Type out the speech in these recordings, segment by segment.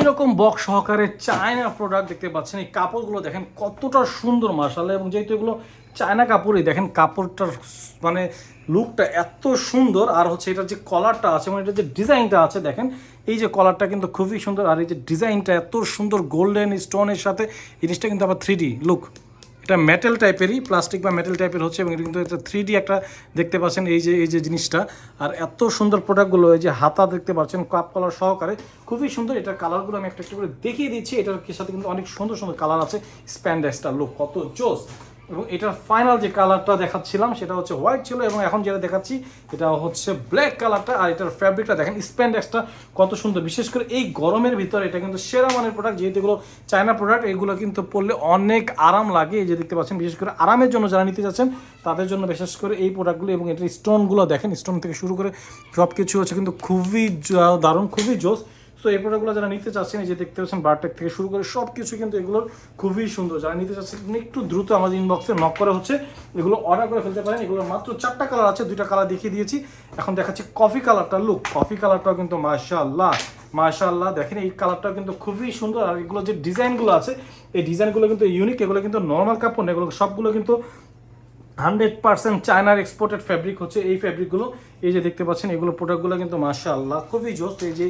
এরকম বক্স সহকারে China product দেখতে পাচ্ছেন, এই কাপড়গুলো দেখেন কতটা সুন্দর মাসাল্লাহ এবং যেহেতু এগুলো চায়না কাপড়ই, দেখেন কাপড়টার মানে লুকটা এত সুন্দর, আর হচ্ছে এটার যে কলারটা আছে মানে এটার যে ডিজাইনটা আছে, দেখেন, এই যে কলারটা কিন্তু খুবই সুন্দর, আর এই যে ডিজাইনটা এত সুন্দর গোল্ডেন স্টোনের সাথে জিনিসটা কিন্তু আবার থ্রি লুক এটা মেটাল টাইপেরই প্লাস্টিক বা মেটাল টাইপের হচ্ছে এবং এটা কিন্তু এটা থ্রি একটা দেখতে পাচ্ছেন এই যে এই যে জিনিসটা। আর এত সুন্দর প্রোডাক্টগুলো এই যে হাতা দেখতে পাচ্ছেন কাপ কলার সহকারে, খুবই সুন্দর। এটার কালারগুলো আমি একটা একটু করে দেখিয়ে দিচ্ছি। এটার সাথে কিন্তু অনেক সুন্দর সুন্দর কালার আছে। স্প্যান্ডেসটা লুক কত জোস। এবং এটার ফাইনাল যে কালারটা দেখাচ্ছিলাম, সেটা হচ্ছে হোয়াইট ছিল এবং এখন যেটা দেখাচ্ছি, এটা হচ্ছে ব্ল্যাক কালারটা আর এটার ফ্যাব্রিকটা দেখেন স্প্যান্ডেক্সটা কত সুন্দর। বিশেষ করে এই গরমের ভিতরে এটা কিন্তু সেরা মানের প্রোডাক্ট যেহেতু এগুলো চায়না প্রোডাক্ট এগুলো কিন্তু পরলে অনেক আরাম লাগে। এই যে দেখতে পাচ্ছেন, বিশেষ করে আরামের জন্য যারা নিতে যাচ্ছেন, তাদের জন্য বিশেষ করে এই প্রোডাক্টগুলো এবং এটার স্টোনগুলো দেখেন স্টোন থেকে শুরু করে সব কিছু হচ্ছে কিন্তু খুবই দারুণ, খুবই জোস। সো এই প্রোডাক্টগুলো যারা নিতে চাচ্ছেন, এই যে দেখতে পাচ্ছেন বারটেক থেকে শুরু করে সব কিছু কিন্তু এগুলোর খুবই সুন্দর। যারা নিতে চাচ্ছেন, একটু দ্রুত আমাদের ইনবক্সে নক করে হচ্ছে। এগুলো অর্ডার করে ফেলতে পারেন। এগুলোর মাত্র চারটা কালার আছে, দুইটা কালার দেখিয়ে দিয়েছি। এখন দেখাচ্ছি কফি কালারটা লুক কফি কালারটাও কিন্তু মাশাআল্লাহ মাশাআল্লাহ। দেখেন এই কালারটাও কিন্তু খুবই সুন্দর। আর এগুলো যে ডিজাইনগুলো আছে, এই ডিজাইনগুলো কিন্তু ইউনিক এগুলো কিন্তু নর্মাল কাপড় না, এগুলো সবগুলো কিন্তু হান্ড্রেড পার্সেন্ট চায়নার এক্সপোর্টেড ফ্যাব্রিক হচ্ছে। এই ফ্যাব্রিকগুলো এই যে দেখতে পাচ্ছেন, এগুলো প্রোডাক্টগুলো কিন্তু মাশাআল্লাহ খুবই জোস। এই যে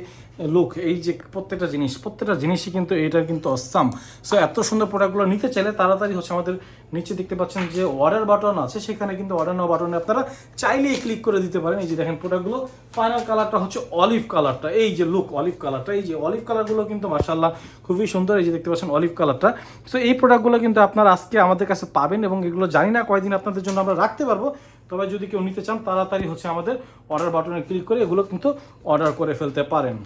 লুক এই যে প্রত্যেকটা জিনিস, প্রত্যেকটা জিনিসই কিন্তু এটার কিন্তু অসাম সো এত সুন্দর প্রোডাক্টগুলো নিতে চাইলে তাড়াতাড়ি হচ্ছে আমাদের নিচে দেখতে পাচ্ছেন যে অর্ডার বাটন আছে, সেখানে কিন্তু অর্ডার নাও বাটনে আপনারা চাইলেই ক্লিক করে দিতে পারেন। এই যে দেখেন প্রোডাক্টগুলো ফাইনাল কালারটা হচ্ছে অলিভ কালারটা এই যে লুক অলিভ কালারটা এই যে অলিভ কালারগুলো কিন্তু মাশাআল্লাহ খুবই সুন্দর। এই যে দেখতে পাচ্ছেন অলিভ কালারটা সো এই প্রোডাক্টগুলো কিন্তু আপনারা আজকে আমাদের কাছে পাবেন এবং এগুলো জানি না কয়দিন আপনাদের জন্য আমরা রাখতে পারব। তবে যদি কেউ নিতে চান, তাড়াতাড়ি হচ্ছে আমাদের অর্ডার বাটনে ক্লিক করে এগুলো কিন্তু অর্ডার করে ফেলতে পারেন।